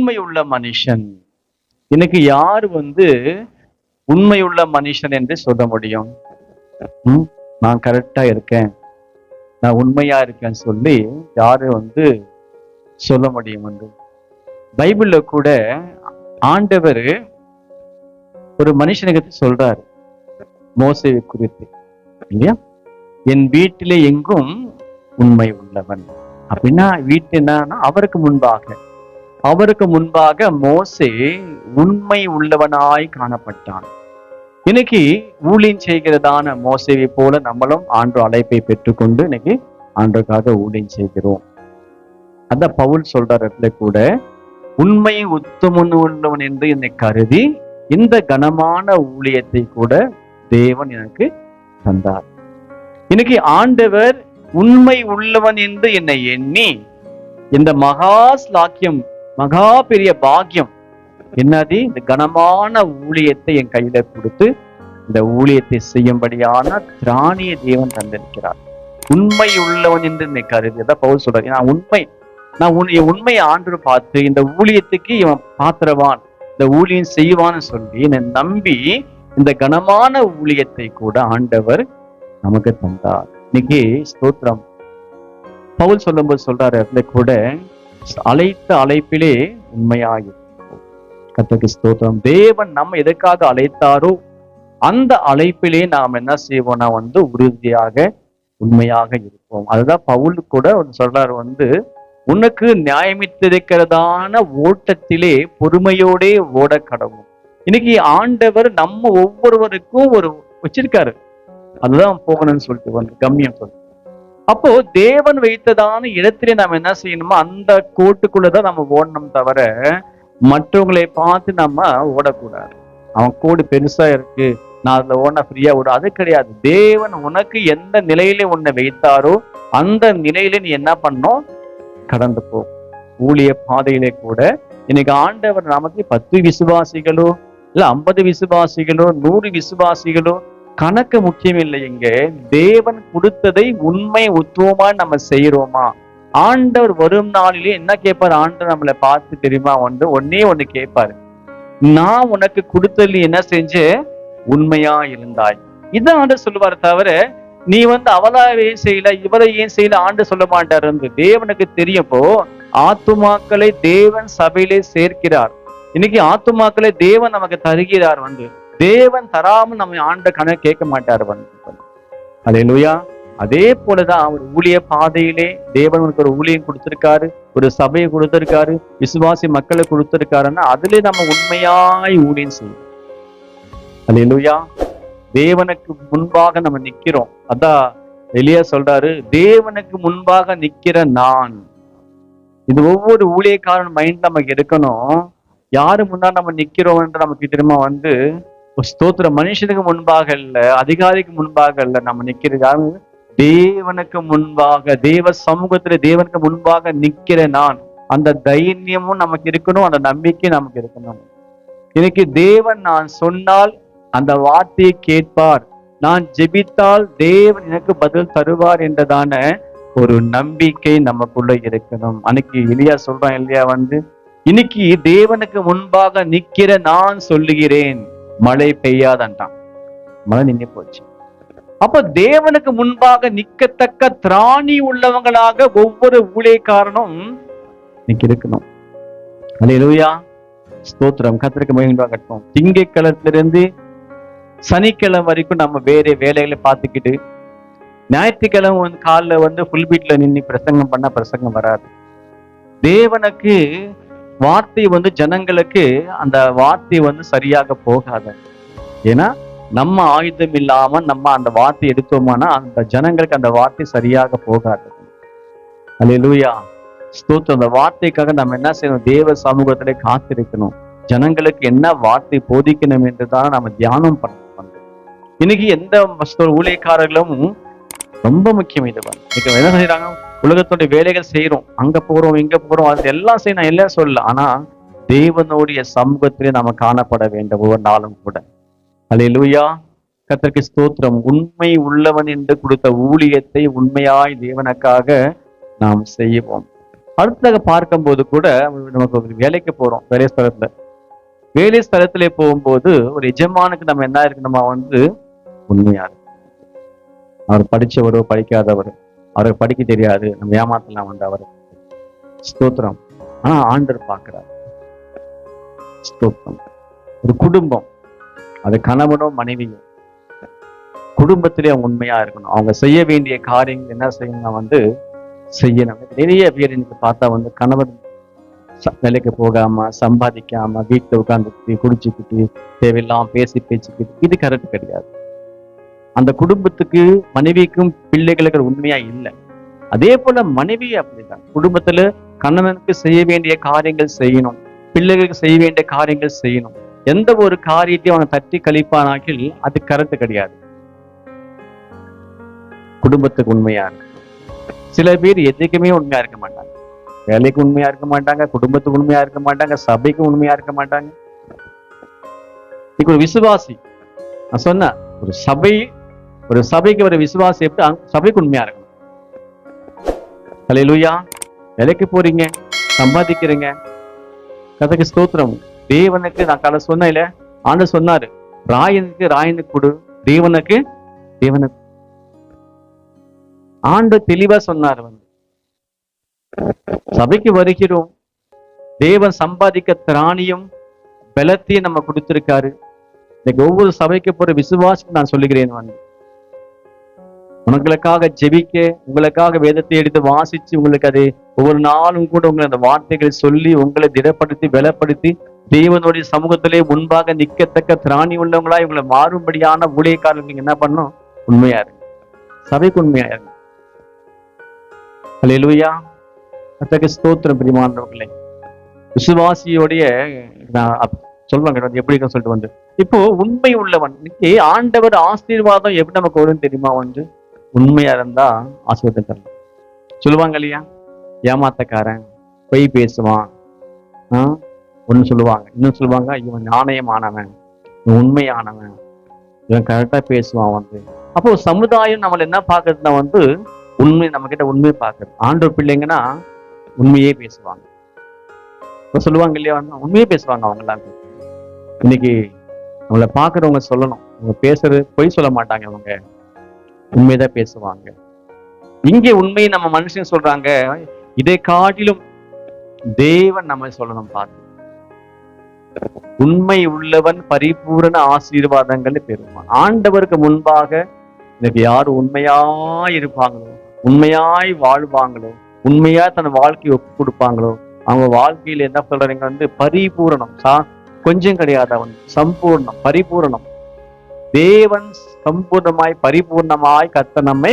உண்மை உள்ள மனுஷன். இன்னைக்கு யார் வந்து உண்மையுள்ள மனுஷன் என்று சொல்ல முடியும்? நான் கரெக்டா இருக்கேன். நான் உண்மையா இருக்கேன்னு சொல்லி யாரு வந்து சொல்ல முடியும் வந்து பைபிள்ல கூட ஆண்டவர் ஒரு மனுஷனுக்கு சொல்றாரு மோசை குறித்து. இல்லையா? என் வீட்டிலே எங்கும் உண்மை உள்ளவன். அப்படின்னா வீட்டு என்னன்னா அவருக்கு முன்பாக. அவருக்கு முன்பாக மோசே உண்மை உள்ளவனாய் காணப்பட்டான். இன்னைக்கு ஊழியம் செய்கிறதான மோசேவை போல நம்மளும் ஆண்டு அழைப்பை பெற்றுக்கொண்டு இன்னைக்கு ஆண்டுக்காக ஊழியம் செய்கிறோம். அந்த பவுல் சொல்ற இடத்துல கூட உண்மை உத்தமன் உள்ளவன் என்று என்னை கருதி இந்த கனமான ஊழியத்தை கூட தேவன் எனக்கு தந்தார். இன்னைக்கு ஆண்டவர் உண்மை உள்ளவன் என்று என்னை எண்ணி இந்த மகா ஸ்லாக்கியம் மகா பெரிய பாக்கியம். என்னது? இந்த கனமான ஊழியத்தை என் கையில கொடுத்து இந்த ஊழியத்தை செய்யும்படியான திராணிய தேவன் தந்திருக்கிறார். உண்மை உள்ளவன் என்று என்னை கருதி பவுல் சொல்றாரு நான் உண்மை நான் உன் உண்மையை ஆண்டு பார்த்து இந்த ஊழியத்துக்கு இவன் பாத்திரவான் இந்த ஊழியம் செய்வான்னு சொல்லி என்னை நம்பி இந்த கனமான ஊழியத்தை கூட ஆண்டவர் நமக்கு தந்தார். இன்னைக்கு ஸ்தோத்திரம். பவுல் சொல்லும்போது சொல்றாரு அதுல கூட அழைத்த அழைப்பிலே உண்மையாயிருப்போம் கத்தக்கு ஸ்தோத்திரம். தேவன் நம்ம எதற்காக அழைத்தாரோ அந்த அழைப்பிலே நாம் என்ன செய்வோம்னா வந்து உறுதியாக உண்மையாக இருப்போம். அதுதான் பவுல் கூட சொல்றாரு வந்து உனக்கு நியாயமித்திருக்கிறதான ஓட்டத்திலே பொறுமையோடே ஓட கடவும் இன்னைக்கு ஆண்டவர் நம்ம ஒவ்வொருவருக்கும் ஒரு வச்சிருக்காரு. அதுதான் போகணும்னு சொல்லிட்டு வந்து கம்மியம் சொல்லு அப்போ தேவன் வைத்ததான இடத்திலே நாம் என்ன செய்யணுமோ அந்த கோட்டுக்குள்ளதான் நம்ம ஓடணும் தவிர மற்றவங்களை பார்த்து நம்ம ஓடக்கூடாது. அவன் கோடு பெருசா இருக்கு நான் அதுல ஓட ஃப்ரீயா ஓட. அது கிடையாது. தேவன் உனக்கு எந்த நிலையில உன்னை வைத்தாரோ அந்த நிலையில நீ என்ன பண்ணும் கடந்து போ. ஊழிய பாதையிலே கூட. இன்னைக்கு ஆண்டவர் நமக்கு பத்து விசுவாசிகளோ இல்ல ஐம்பது விசுவாசிகளோ நூறு விசுவாசிகளோ கணக்கு முக்கியம் இல்லை இங்க. தேவன் கொடுத்ததை உண்மை உத்துவமா நம்ம செய்யறோமா ஆண்டவர் வரும் நாளிலே என்ன கேட்பார்? ஆண்டவர் நம்மளை பார்த்து தெரியுமா? வந்து ஒன்னே ஒண்ணு கேட்பாரு. நான் உனக்கு கொடுத்ததில் என்ன செஞ்சு? உண்மையா இருந்தாய். இதான் ஆண்டு சொல்லுவார் தவிர நீ வந்து அவளாவே செய்யல இவரை ஏன் செய்யல? ஆண்டு சொல்ல மாட்டார் என்று தேவனுக்கு தெரியப்போ ஆத்துமாக்களை தேவன் சபையிலே சேர்க்கிறார். இன்னைக்கு ஆத்துமாக்களை தேவன் நமக்கு தருகிறார் வந்து. தேவன் தராம நம்ம ஆண்ட கணக்கு கேட்க மாட்டார் வந்து லூயா அதே போலதான் அவர் ஊழிய பாதையிலே தேவன் உனக்கு ஒரு ஊழியம் கொடுத்திருக்காரு ஒரு சபையை கொடுத்திருக்காரு விசுவாசி மக்களை கொடுத்திருக்காருன்னா அதுல நம்ம உண்மையாய் ஊழியம் செய்யணும் அல்லேலூயா தேவனுக்கு முன்பாக நம்ம நிக்கிறோம். அதான் எளியா சொல்றாரு தேவனுக்கு முன்பாக நிக்கிற நான். இது ஒவ்வொரு ஊழியக்காரன் மைண்ட் நமக்கு எடுக்கணும் யாரு முன்னாடி நம்ம நிக்கிறோம்ன்ற நமக்கு திரும்ப வந்து ஸ்தோத்திர மனுஷனுக்கு முன்பாக இல்ல அதிகாரிக்கு முன்பாக இல்ல நம்ம நிக்கிறது தேவனுக்கு முன்பாக தேவ சமூகத்துல தேவனுக்கு முன்பாக நிக்கிற நான் அந்த தைரியமும் நமக்கு இருக்கணும் அந்த நம்பிக்கை நமக்கு இருக்கணும். இன்னைக்கு தேவன் நான் சொன்னால் அந்த வார்த்தையை கேட்பார். நான் ஜெபித்தால் தேவன் எனக்கு பதில் தருவார் என்றதான ஒரு நம்பிக்கை நமக்குள்ள இருக்கணும். அன்னைக்கு எலியா சொல்றான் இல்லையா வந்து இன்னைக்கு தேவனுக்கு முன்பாக நிக்கிற நான் சொல்லுகிறேன். மழை பெய்யாதன்றான். மழை நின்று போச்சு. அப்ப தேவனுக்கு முன்பாக நிக்கத்தக்க திராணி உள்ளவங்களாக ஒவ்வொரு ஊழியக்காரனும் இன்னைக்கு இருக்கணும் அல்லேலூயா ஸ்தோத்திரம் கத்திரிக்க மகிழ்வாகட்டும் திங்கக்கிழத்திலிருந்து சனிக்கிழமை வரைக்கும் நம்ம வேற வேலைகளை பார்த்துக்கிட்டு ஞாயிற்றுக்கிழமை வந்து காலைல வந்து ஃபுல் பீட்ல நின்று பிரசங்கம் பண்ண பிரசங்கம் வராது. தேவனுக்கு வார்த்தை வந்து ஜனங்களுக்கு அந்த வார்த்தை வந்து சரியாக போகாது. ஏன்னா நம்ம ஆயுதம் இல்லாம நம்ம அந்த வார்த்தை எடுத்தோம்னா அந்த ஜனங்களுக்கு அந்த வார்த்தை சரியாக போகாது. அலையலூயா ஸ்தூத்தம் அந்த வார்த்தைக்காக நம்ம என்ன செய்யணும்? தேவ சமூகத்திலே காத்திருக்கணும். ஜனங்களுக்கு என்ன வார்த்தை போதிக்கணும் என்றுதான் நம்ம தியானம் பண்ணணும். இன்னைக்கு எந்த ஊழியக்காரர்களும் ரொம்ப முக்கியம் இது வந்து. இன்னைக்கு என்ன செய்யறாங்க உலகத்தோட வேலைகள் செய்யறோம் அங்க போறோம் இங்க போறோம். அது எல்லாம் செய்யணும் எல்லாம் சொல்லல. ஆனா தேவனுடைய சமூகத்திலே நாம காணப்பட வேண்டும் ஒவ்வொரு நாளும் கூட. அல்லேலூயா கர்த்தருக்கு ஸ்தோத்திரம். உண்மை உள்ளவன் என்று கொடுத்த ஊழியத்தை உண்மையாய் தேவனுக்காக நாம் செய்வோம். அடுத்ததாக பார்க்கும்போது கூட நமக்கு ஒரு வேலைக்கு போறோம். வேலை ஸ்தலத்துல. வேலை ஸ்தலத்திலே போகும்போது ஒரு எஜமானுக்கு நம்ம என்ன இருக்கணுமா? வந்து உண்மையா அவர் படிச்சவரோ படிக்காதவரோ. அவருக்கு படிக்க தெரியாது. நம்ம ஏமாத்தலாம் வந்து அவர். ஸ்தோத்திரம். ஆனா ஆண்டர் பார்க்கிறார். ஸ்தோத்திரம். ஒரு குடும்பம். அது கணவனும் மனைவியும். குடும்பத்திலே அவங்க உண்மையா இருக்கணும். அவங்க செய்ய வேண்டிய காரியங்கள் என்ன செய்யணும் வந்து செய்யணும். நிறைய பேர் இன்னைக்கு பார்த்தா வந்து கணவன் ச- வேலைக்கு போகாம சம்பாதிக்காம வீட்டுல உட்காந்துக்கிட்டு குடிச்சுக்கிட்டு தேவையில்லாம பேசி பேசிக்கிட்டு இது கரெக்ட் கிடையாது. அந்த குடும்பத்துக்கு மனைவிக்கும் பிள்ளைகளுக்கு உண்மையா இல்லை. அதே போல மனைவி அப்படிதான் குடும்பத்துல கணவனுக்கு செய்ய வேண்டிய காரியங்கள் செய்யணும். பிள்ளைகளுக்கு செய்ய வேண்டிய காரியங்கள் செய்யணும். எந்த ஒரு காரியத்தையும் அவனை தட்டி கழிப்பானாக்கில் அது கருத்து கிடையாது. குடும்பத்துக்கு உண்மையா இருக்கு. சில பேர் எதுக்குமே உண்மையா இருக்க மாட்டாங்க. வேலைக்கு உண்மையா இருக்க மாட்டாங்க குடும்பத்துக்கு உண்மையா இருக்க மாட்டாங்க சபைக்கு உண்மையா இருக்க மாட்டாங்க. இன்னைக்கு ஒரு விசுவாசி நான் சொன்ன ஒரு சபை ஒரு சபைக்கு ஒரு விசுவாசி எப்படி சபைக்கு உண்மையா இருக்கணும்? லூயா வேலைக்கு போறீங்க சம்பாதிக்கிறீங்க. கதைக்கு ஸ்தோத்திரம். தேவனுக்கு நான் கதை சொன்னேன்ல ஆண்டு சொன்னாரு ராயனுக்கு ராயனுக்கு கொடு தேவனுக்கு தேவனுக்கு. ஆண்டு தெளிவா சொன்னார் வந்து. சபைக்கு வருகிறோம் தேவன் சம்பாதிக்க திராணியும் பலத்தையும் நம்ம கொடுத்திருக்காரு. இன்னைக்கு ஒவ்வொரு சபைக்கு போற விசுவாசம் நான் சொல்லுகிறேன் வந்து. உங்களுக்காக ஜெபிக்க உங்களுக்காக வேதத்தை எடுத்து வாசிச்சு உங்களுக்கு அது ஒவ்வொரு நாளும் கூட உங்களை அந்த வார்த்தைகளை சொல்லி உங்களை திடப்படுத்தி பலப்படுத்தி தேவனுடைய சமூகத்திலே முன்பாக நிற்கத்தக்க திராணி உள்ளவங்களா இவங்களை மாறும்படியான ஊழியக்காரர்கள் நீங்க என்ன பண்ணும் உண்மையா இருக்கு சபைக்கு உண்மையா இருக்கு அல்லேலூயா அத்தகைய ஸ்தோத்திரம் பிரிமாண்டவர்களே விசுவாசியோடைய நான் சொல்லுவாங்க எப்படி சொல்லிட்டு வந்து. இப்போ உண்மை உள்ளவன் இன்னைக்கு ஆண்டவர் ஆசீர்வாதம் எப்படி நமக்கு வரும் தெரியுமா வந்து உண்மையா இருந்தா ஆசீர்வாதம் தரலாம். சொல்லுவாங்க இல்லையா? ஏமாத்தக்காரன் பொய் பேசுவான். ஆ? ஒன்னு சொல்லுவாங்க. இன்னும் சொல்லுவாங்க இவன் நாணயமானவன் இவன் உண்மையானவன். இவன் கரெக்டா பேசுவான் வந்து. அப்போ சமுதாயம் நம்மள என்ன பாக்குறதுன்னா வந்து உண்மை நம்ம கிட்ட உண்மையை பாக்குறது ஆண்டோர் பிள்ளைங்கன்னா உண்மையே பேசுவாங்க. இப்ப சொல்லுவாங்க இல்லையா வந்து உண்மையே பேசுவாங்க அவங்க எல்லாம் இன்னைக்கு நம்மளை பாக்குறவங்க சொல்லணும். அவங்க பேசுறது பொய் சொல்ல மாட்டாங்க அவங்க. உண்மைதான் பேசுவாங்க. இங்கே உண்மையை நம்ம மனுஷன் சொல்றாங்க. இதை காட்டிலும் தேவன் நம்ம சொல்லணும் பார்த்து உண்மை உள்ளவன் பரிபூரண ஆசீர்வாதங்கள்னு பெறுவான் ஆண்டவருக்கு முன்பாக இன்னைக்கு யார் உண்மையாய் இருப்பாங்களோ உண்மையாய் வாழ்வாங்களோ உண்மையா தன் வாழ்க்கையை ஒப்பு கொடுப்பாங்களோ அவங்க வாழ்க்கையில என்ன சொல்றீங்க வந்து பரிபூரணம். சா கொஞ்சம் கிடையாது அவன். சம்பூர்ணம் பரிபூரணம். தேவன் சம்பூர்ணமாய் பரிபூர்ணமாய் கத்த நம்மை